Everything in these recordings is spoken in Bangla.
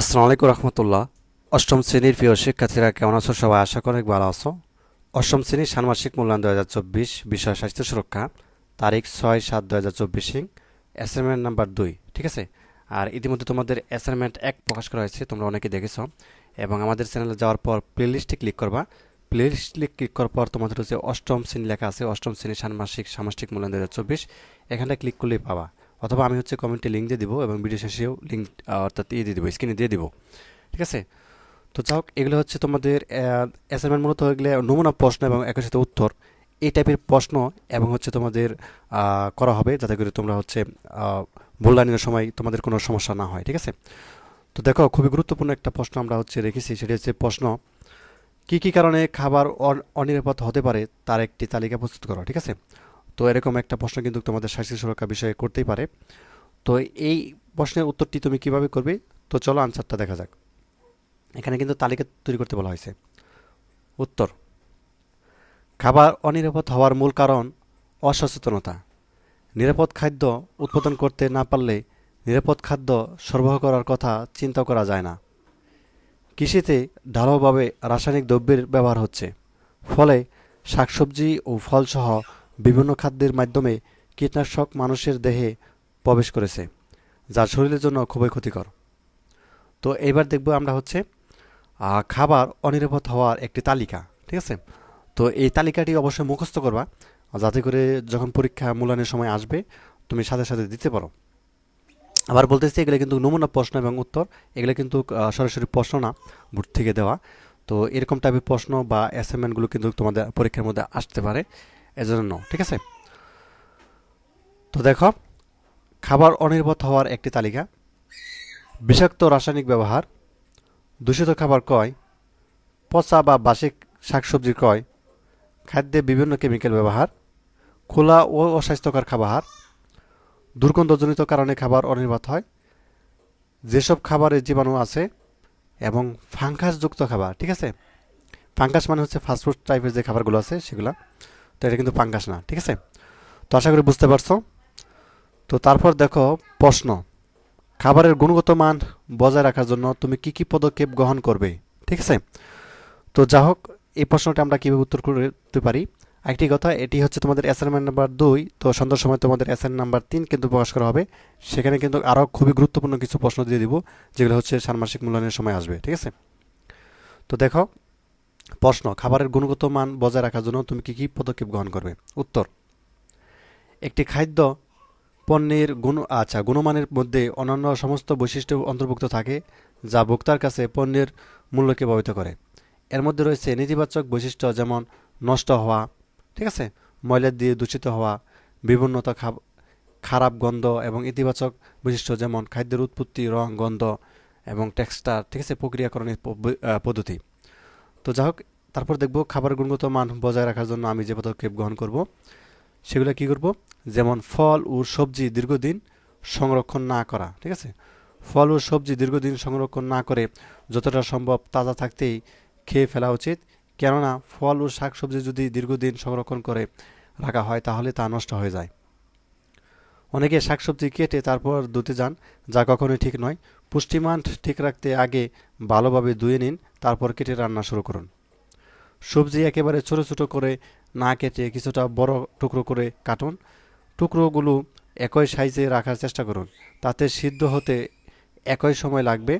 আসসালামু আলাইকুম রহমতুল্লাহ। অষ্টম শ্রেণির প্রিয় শিক্ষার্থীরা কেমন আছো? সবাই আশা করি ভালো আছো। অষ্টম শ্রেণির ষান্মাসিক মূল্যায়ন দু হাজার চব্বিশ, বিষয় স্বাস্থ্য সুরক্ষা, তারিখ ছয় সাত দু হাজার চব্বিশ অ্যাসাইনমেন্ট নাম্বার দুই, ঠিক আছে? আর ইতিমধ্যে তোমাদের অ্যাসাইনমেন্ট এক প্রকাশ করা হয়েছে, তোমরা অনেকে দেখেছ। এবং আমাদের চ্যানেলে যাওয়ার পর প্লেলিস্টে ক্লিক করবা। প্লেলিস্টে ক্লিক করার পর তোমাদের হচ্ছে অষ্টম শ্রেণি লেখা আছে, অষ্টম শ্রেণি ষান্মাসিক সামষ্টিক মূল্যায়ন দু হাজার চব্বিশ, এখানটা ক্লিক করলেই পাবা। অথবা আমি হচ্ছে কমেন্টে লিঙ্ক দিয়ে দিব এবং ভিডিও শেষেও লিঙ্ক অর্থাৎ ইয়ে দিয়ে দিব স্ক্রিনে দিয়ে দিব। ঠিক আছে? তো যাই হোক, এগুলো হচ্ছে তোমাদের অ্যাসাইনমেন্ট মূলত এগুলো নমুনা প্রশ্ন এবং একই সাথে উত্তর। এই টাইপের প্রশ্ন এবং হচ্ছে তোমাদের করা হবে যাতে করে তোমরা হচ্ছে মূল্যায়নের সময় তোমাদের কোনো সমস্যা না হয়। ঠিক আছে? তো দেখো, খুবই গুরুত্বপূর্ণ একটা প্রশ্ন আমরা হচ্ছে রেখেছি, সেটি হচ্ছে প্রশ্ন, কি কি কারণে খাবার অন- অনিরাপদ হতে পারে? তার একটি তালিকা প্রস্তুত করো, ঠিক আছে? তো এরকম একটা প্রশ্ন কিন্তু তোমাদের স্বাস্থ্য সুরক্ষা বিষয়ে করতেই পারে। তো এই প্রশ্নের উত্তরটি তুমি কীভাবে করবে? তো চলো আনসারটা দেখা যাক। এখানে কিন্তু তালিকা তৈরি করতে বলা হয়েছে। উত্তর, খাবার অনিরাপদ হওয়ার মূল কারণ অসচেতনতা। নিরাপদ খাদ্য উৎপাদন করতে না পারলে নিরাপদ খাদ্য সরবরাহ করার কথা চিন্তা করা যায় না। কৃষিতে ঢালাওভাবে রাসায়নিক দ্রব্যের ব্যবহার হচ্ছে। ফলে শাকসবজি ও ফলসহ বিভিন্ন খাদ্যের মাধ্যমে কীটনাশক মানুষের দেহে প্রবেশ করেছে, যা শরীরের জন্য খুবই ক্ষতিকর। তো এবার দেখব আমরা হচ্ছে খাবার অনিরাপদ হওয়ার একটি তালিকা, ঠিক আছে? তো এই তালিকাটি অবশ্যই মুখস্থ করবা যাতে করে যখন পরীক্ষা মূল্যায়নের সময় আসবে, তুমি সাথে সাথে দিতে পারো। আবার বলতেছি, এগুলো কিন্তু নমুনা প্রশ্ন এবং উত্তর, এগুলো কিন্তু সরাসরি প্রশ্ন না বোর্ড থেকে দেওয়া। তো এরকম টাইপের প্রশ্ন বা অ্যাসাইনমেন্টগুলো কিন্তু তোমাদের পরীক্ষার মধ্যে আসতে পারে। এজন্য, ঠিক আছে? তো দেখো, খাবার অনিরাপদ হওয়ার একটি তালিকা। বিষাক্ত রাসায়নিক ব্যবহার। দূষিত খাবার কয়? পচা বা বাসি শাকসবজি কয়? খাদ্যে বিভিন্ন কেমিক্যাল ব্যবহার। খোলা ও অস্বাস্থ্যকর খাবার। দুর্গন্ধজনিত কারণে খাবার অনিরাপদ হয়। যেসব খাবারে জীবাণু আছে এবং ফাঙ্গাসযুক্ত খাবার, ঠিক আছে? ফাঙ্গাস মানে হচ্ছে ফাস্টফুড টাইপের যে খাবারগুলো আছে, সেগুলো। তো এটা কিন্তু ফাঙ্গাস না, ঠিক আছে? তো আশা করি বুঝতে পারছ? তো তারপর দেখো প্রশ্ন, খাবারের গুণগত মান বজায় রাখার জন্য তুমি কি কি পদক্ষেপ গ্রহণ করবে, ঠিক আছে? তো যা হোক, এই প্রশ্নটা আমরা কীভাবে উত্তর করতে পারি? একটি কথা, এটি হচ্ছে তোমাদের অ্যাসাইনমেন্ট নাম্বার দুই, তো সন্ধ্যার সময় তোমাদের অ্যাসাইন নাম্বার তিন কিন্তু প্রকাশ করা হবে। সেখানে কিন্তু আরও খুবই গুরুত্বপূর্ণ কিছু প্রশ্ন দিয়ে দিব, যেগুলো হচ্ছে ষান্মাসিক মূল্যায়নের সময় আসবে, ঠিক আছে? তো দেখো প্রশ্ন, খাবারের গুণগত মান বজায় রাখার জন্য তুমি কি কি পদক্ষেপ গ্রহণ করবে? উত্তর, একটি খাদ্য পণ্যের গুণ আচ্ছা গুণমানের মধ্যে অন্যান্য সমস্ত বৈশিষ্ট্য অন্তর্ভুক্ত থাকে যা ভোক্তার কাছে পণ্যের মূল্যকে প্রভাবিত করে। এর মধ্যে রয়েছে নেতিবাচক বৈশিষ্ট্য যেমন নষ্ট হওয়া, ঠিক আছে? ময়লা দিয়ে দূষিত হওয়া, বিভিন্নতা খারাপ গন্ধ এবং ইতিবাচক বৈশিষ্ট্য যেমন খাদ্যের উৎপত্তি, রং, গন্ধ এবং টেক্সটার ঠিক আছে? প্রক্রিয়াকরণের পদ্ধতি। তো যাই হোক তারপর দেখব খাবার গুণগত মান বজায় রাখার জন্য আমি যে পদক্ষেপ গ্রহণ করব, সেগুলো কি করব? যেমন ফল ও সবজি দীর্ঘদিন সংরক্ষণ না করা, ঠিক আছে? ফল ও সবজি দীর্ঘদিন সংরক্ষণ না করে যতটা সম্ভব তাজা থাকতেই খেয়ে ফেলা উচিত। কেননা, ফল ও শাকসবজি যদি দীর্ঘদিন সংরক্ষণ করে রাখা হয়, তাহলে তা নষ্ট হয়ে যায়। অনেকে শাকসবজি কেটে তারপর ধুতে যান, যা কখনোই ঠিক নয়। পুষ্টিমান ঠিক রাখতে আগে ভালোভাবে ধুয়ে নিন, তারপর কেটে রান্না শুরু করুন। সবজি একেবারে ছোট ছোট করে না কেটে কিছুটা বড় টুকরো করে কাটুন। টুকরোগুলো একই সাইজে রাখার চেষ্টা করুন, তাতে সিদ্ধ হতে একই সময় লাগবে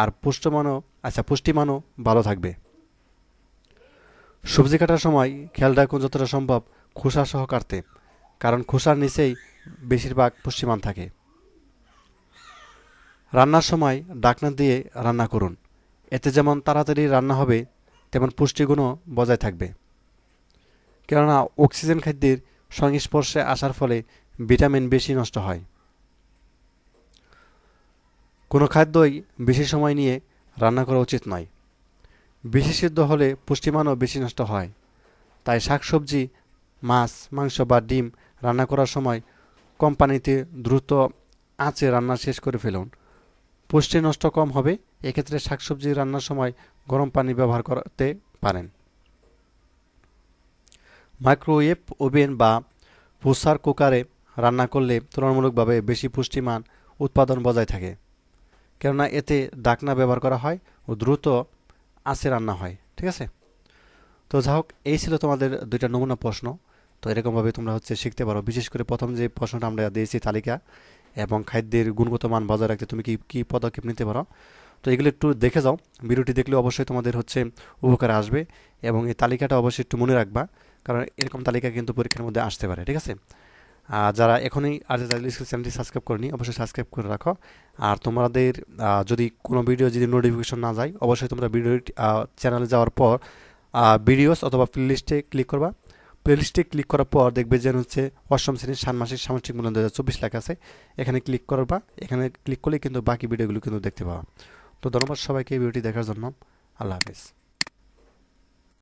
আর পুষ্টমানও আচ্ছা পুষ্টিমানও ভালো থাকবে। সবজি কাটার সময় খেয়াল রাখুন যতটা সম্ভব খোসা সহ কাটতে। কারণ খোসার নিচেই বেশিরভাগ পুষ্টিমান থাকে। রান্নার সময় ডাকনা দিয়ে রান্না করুন। এতে যেমন তাড়াতাড়ি রান্না হবে, তেমন পুষ্টিগুণও বজায় থাকবে। কেননা অক্সিজেন খাদ্যের সংস্পর্শে আসার ফলে ভিটামিন বেশি নষ্ট হয়। কোনো খাদ্যই বেশি সময় নিয়ে রান্না করা উচিত নয়। বেশি সিদ্ধ হলে পুষ্টিমানও বেশি নষ্ট হয়। তাই শাকসবজি মাছ, মাংস বা ডিম রান্না করার সময় কোম্পানিতে দ্রুত আঁচে রান্না শেষ করে ফেলুন। পুষ্টি নষ্ট কম হবে, এক্ষেত্রে শাকসবজি রান্নার সময় গরম পানি ব্যবহার করতে পারেন। মাইক্রোওয়েভ ওভেন বা প্রেসার কুকারে রান্না করলে তুলনামূলকভাবে বেশি পুষ্টিমান উৎপাদন বজায় থাকে, কেননা এতে ডাকনা ব্যবহার করা হয় ও দ্রুত আঁচে রান্না হয়, ঠিক আছে? তো যা হোক, এই ছিল তোমাদের দুইটা নমুনা প্রশ্ন। তো এরকমভাবে তোমরা হচ্ছে শিখতে পারো। বিশেষ করে প্রথম যে প্রশ্নটা আমরা দিয়েছি, তালিকা এবং খাদ্যের গুণগত মান বজায় রাখতে তুমি কি, কী পদক্ষেপ নিতে পারো? তো এগুলো একটু দেখে যাও। ভিডিওটি দেখলে অবশ্যই তোমাদের হচ্ছে উপকার আসবে এবং এই তালিকাটা অবশ্যই একটু মনে রাখবা, কারণ এরকম তালিকা কিন্তু পরীক্ষার মধ্যে আসতে পারে, ঠিক আছে? আর যারা এখনই আর স্কুল চ্যানেলটি সাবস্ক্রাইব করেনি, অবশ্যই সাবস্ক্রাইব করে রাখো। আর তোমাদের যদি কোনো ভিডিও যদি নোটিফিকেশন না যায়, অবশ্যই তোমরা ভিডিও চ্যানেলে যাওয়ার পর ভিডিওস অথবা প্লেলিস্টে ক্লিক করবা। প্লেলিস্টে ক্লিক করার পর দেখবে যেন হচ্ছে অষ্টম শ্রেণির ষান্মাসিক সামাজিক মূল্য দু হাজার চব্বিশ লেখা আছে। এখানে ক্লিক করবা। এখানে ক্লিক করলে কিন্তু বাকি ভিডিওগুলো কিন্তু দেখতে পাওয়া তো ধন্যবাদ সবাইকে ভিডিওটি দেখার জন্য। আল্লাহ হাফিজ।